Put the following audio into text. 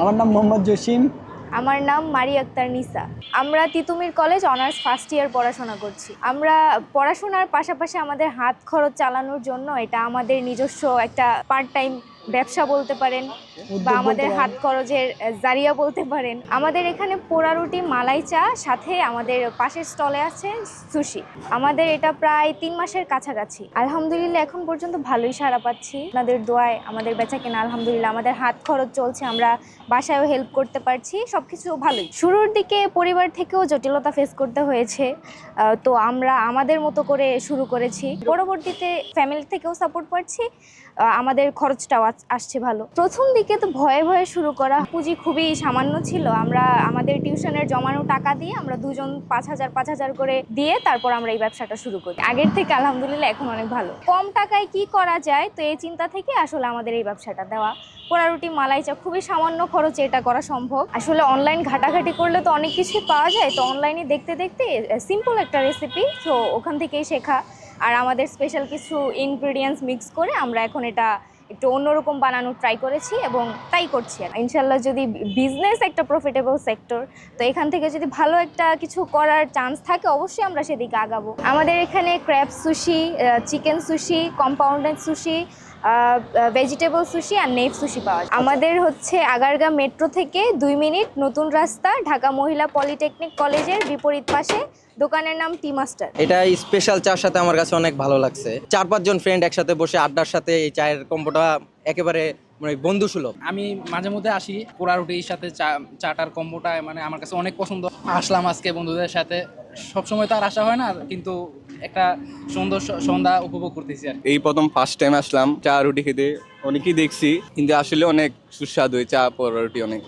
আমার নাম মোহাম্মদ জসিম। আমার নাম মারি আক্তার নিসা। আমরা Titumir college honours first year পড়াশোনা করছি। আমরা পড়াশোনার পাশাপাশি আমাদের হাত খরচ চালানোর জন্য এটা আমাদের নিজস্ব একটা পার্ট টাইম ব্যবসা বলতে পারেন বা আমাদের হাত খরচের জারিয়া বলতে পারেন। আমাদের এখানে পোড়া রুটি মালাই চা সাথে আমাদের পাশের স্টলে আছে সুশি। আমাদের এটা প্রায় তিন মাসের কাছাকাছি। আলহামদুলিল্লাহ এখন পর্যন্ত ভালোই সাড়া পাচ্ছি। আপনাদের দোয়ায় আমাদের বেচা কেনা আলহামদুলিল্লাহ আমাদের হাত খরচ চলছে আমরা বাসায়ও হেল্প করতে পারছি সব কিছু ভালোই। শুরুর দিকে পরিবার থেকেও জটিলতা ফেস করতে হয়েছে। তো আমরা আমাদের মতো করে শুরু করেছি। পরবর্তীতে ফ্যামিলি থেকেও সাপোর্ট পাচ্ছি। আমাদের খরচটাও আসছে ভালো। প্রথম দিকে তো ভয়ে ভয়ে শুরু করা পুঁজি খুবই সামান্য ছিল। আমরা আমাদের টিউশনের জমানো টাকা দিয়ে আমরা দুজন পাঁচ হাজার পাঁচ হাজার করে দিয়ে তারপর আমরা এই ব্যবসাটা শুরু করি। আগের থেকে আলহামদুলিল্লাহ এখন অনেক ভালো। কম টাকায় কি করা যায় তো এই চিন্তা থেকে আসলে আমাদের এই ব্যবসাটা দেওয়া। পোড়া রুটি মালাই চা খুবই সামান্য খরচে এটা করা সম্ভব। আসলে অনলাইন ঘাটাঘাটি করলে তো অনেক কিছুই পাওয়া যায়। তো অনলাইনে দেখতে দেখতে সিম্পল একটা রেসিপি তো ওখান থেকেই শেখা। আর আমাদের স্পেশাল কিছু ইনগ্রিডিয়েন্টস মিক্স করে আমরা এখন এটা একটু অন্যরকম বানানোর ট্রাই করেছি এবং তাই করছি ইনশাল্লাহ যদি বিজনেস একটা প্রফিটেবল সেক্টর তো এখান থেকে যদি ভালো একটা কিছু করার চান্স থাকে, অবশ্যই আমরা সেদিকে আগাবো। আমাদের এখানে crab sushi chicken sushi compounded sushi vegetable sushi আর নেফ সুশি পাওয়া যায়। আমাদের হচ্ছে আগারগা মেট্রো থেকে দুই মিনিট নতুন রাস্তা ঢাকা মহিলা পলিটেকনিক কলেজের বিপরীত পাশে। দোকানের নাম টি মাস্টার এটা স্পেশাল চার সাথে আমার কাছে অনেক ভালো লাগছে। চার পাঁচজন ফ্রেন্ড একসাথে বসে আড্ডার সাথে এই চায়ের কম্বোটা একেবারে মানে বন্ধু সুলভ আমি মাঝে মধ্যে আসি পোড়া রুটির সাথে চা চাটার কম্বোটা মানে আমার কাছে অনেক পছন্দ। আসলাম আজকে বন্ধুদের সাথে। সবসময় তো আর আসা হয় না কিন্তু একটা সুন্দর সন্ধ্যা উপভোগ করতেছি আর এই প্রথম ফার্স্ট টাইম আসলাম, চা রুটি খেতে। অনেকেই দেখছি, কিন্তু আসলে অনেক সুস্বাদু, চা পর রুটি অনেক।